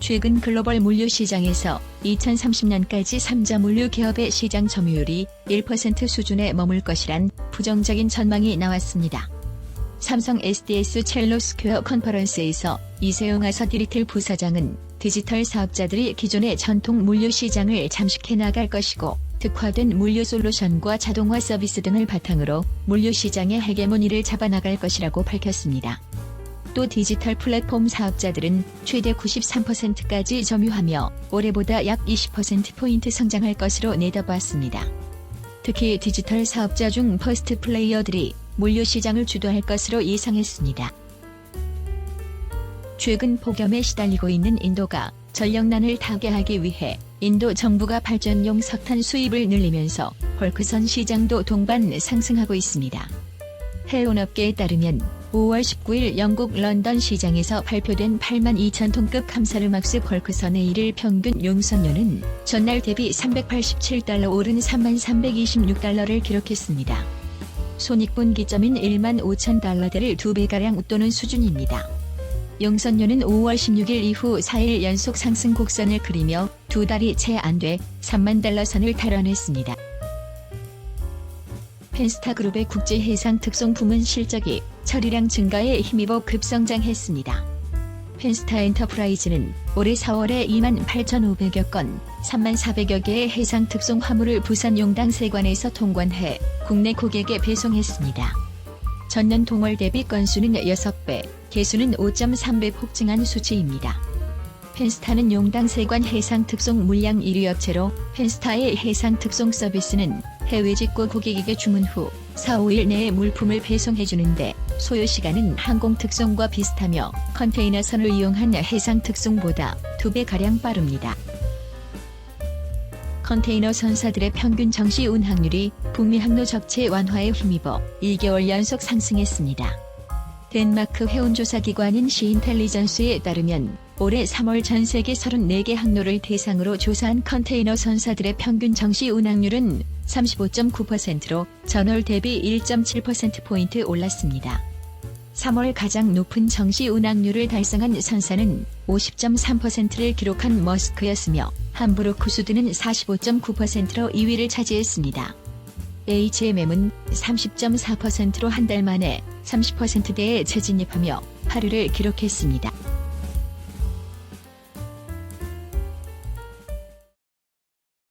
최근 글로벌 물류 시장에서 2030년까지 3자 물류 기업의 시장 점유율이 1% 수준에 머물 것이란 부정적인 전망이 나왔습니다. 삼성 SDS 첼로 스퀘어 컨퍼런스에서 이세용 아 서디리틀 부사장은 디지털 사업자들이 기존의 전통 물류 시장을 잠식해 나갈 것이고 특화된 물류 솔루션과 자동화 서비스 등을 바탕으로 물류 시장의 헤게모니를 잡아나갈 것이라고 밝혔습니다. 또 디지털 플랫폼 사업자들은 최대 93%까지 점유하며 올해보다 약 20%포인트 성장할 것으로 내다봤습니다. 특히 디지털 사업자 중 퍼스트 플레이어들이 물류 시장을 주도할 것으로 예상했습니다. 최근 폭염에 시달리고 있는 인도가 전력난을 타개하기 위해 인도 정부가 발전용 석탄 수입을 늘리면서 헐크선 시장도 동반 상승하고 있습니다. 해운업계에 따르면 5월 19일 영국 런던 시장에서 발표된 8만 2천 톤급 감사르막스 벌크선의 일일 평균 용선료는 전날 대비 387달러 오른 3만 326달러를 기록했습니다. 손익분기점인 1만 5천 달러대를 두 배가량 웃도는 수준입니다. 용선료는 5월 16일 이후 4일 연속 상승 곡선을 그리며 두 달이 채 안 돼 3만 달러 선을 탈환했습니다. 펜스타그룹의 국제 해상 특송 부문 실적이 처리량 증가에 힘입어 급성장했습니다. 펜스타 엔터프라이즈는 올해 4월에 2만 8,500여 건, 3만 400여 개의 해상 특송 화물을 부산 용당 세관에서 통관해 국내 고객에 배송했습니다. 전년 동월 대비 건수는 6배, 개수는 5.3배 폭증한 수치입니다. 펜스타는 용당 세관 해상 특송 물량 1위 업체로 펜스타의 해상 특송 서비스는 해외 직구 고객에게 주문 후 4, 5일 내에 물품을 배송해주는데 소요 시간은 항공 특송과 비슷하며 컨테이너 선을 이용한 해상 특송보다 2배 가량 빠릅니다. 컨테이너 선사들의 평균 정시 운항률이 북미 항로 적체 완화에 힘입어 2개월 연속 상승했습니다. 덴마크 해운조사기관인 시인텔리전스에 따르면 올해 3월 전 세계 34개 항로를 대상으로 조사한 컨테이너 선사들의 평균 정시 운항률은 35.9%로 전월 대비 1.7%포인트 올랐습니다. 3월 가장 높은 정시 운항률을 달성한 선사는 50.3%를 기록한 머스크였으며 함부르크 수드는 45.9%로 2위를 차지했습니다. HMM은 30.4%로 한 달 만에 30%대에 재진입하며 8위를 기록했습니다.